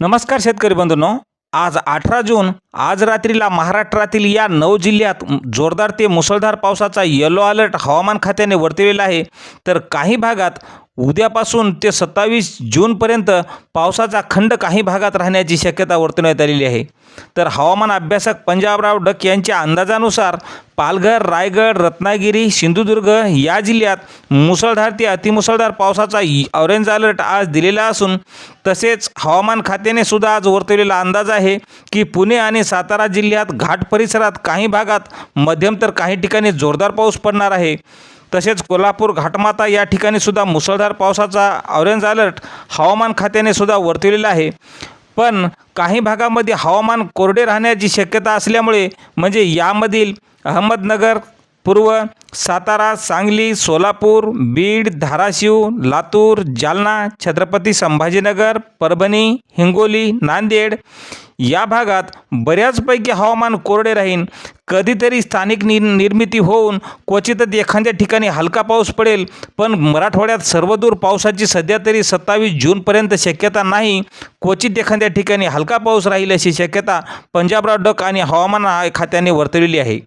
नमस्कार शेतकरी बंधूंनो. आज अठरा जून आज रात्रीला महाराष्ट्रातील या नऊ जिल्ह्यात जोरदार ते मुसळधार पावसाचा येलो अलर्ट हवामान खात्याने वर्तवलेला आहे. तर काही भागात उद्यापासून ते सत्तावीस जूनपर्यंत पावसाचा खंड काही भागात राहण्याची शक्यता वर्तवण्यात आलेली आहे. तर हवामान अभ्यासक पंजाबराव डक यांच्या अंदाजानुसार पालघर रायगड रत्नागिरी सिंधुदुर्ग या जिल्ह्यात मुसळधार ते अतिमुसळधार पावसाचा ऑरेंज अलर्ट आज दिलेला असून तसेच हवामान खात्याने सुद्धा आज वर्तवलेला अंदाज आहे की पुणे आणि सातारा जिल्ह्यात घाट परिसरात काही भागात मध्यम तर काही ठिकाणी जोरदार पाऊस पडणार आहे. तसेच कोल्हापूर घाटमाता या ठिकाणी सुद्धा मुसळधार पावसाचा ऑरेंज अलर्ट हवामान खात्याने सुद्धा वर्तवलेला आहे. पण काही भागामध्ये हवामान कोरडे राहण्याची शक्यता असल्यामुळे म्हणजे यामधील अहमदनगर पूर्व सातारा सांगली सोलापूर बीड धाराशिव लातूर जालना छत्रपती संभाजीनगर परभणी हिंगोली नांदेड या भागात बऱ्याचपैकी हवामान कोरडे राहीन. कधीतरी स्थानिक नि निर्मिती होऊन क्वचितच एखाद्या ठिकाणी हलका पाऊस पडेल पण मराठवाड्यात सर्वदूर पावसाची सध्या तरी सत्तावीस जूनपर्यंत शक्यता नाही. क्वचित एखाद्या ठिकाणी हलका पाऊस राहील अशी शक्यता पंजाबराव डक आणि हवामान खात्याने वर्तविली आहे.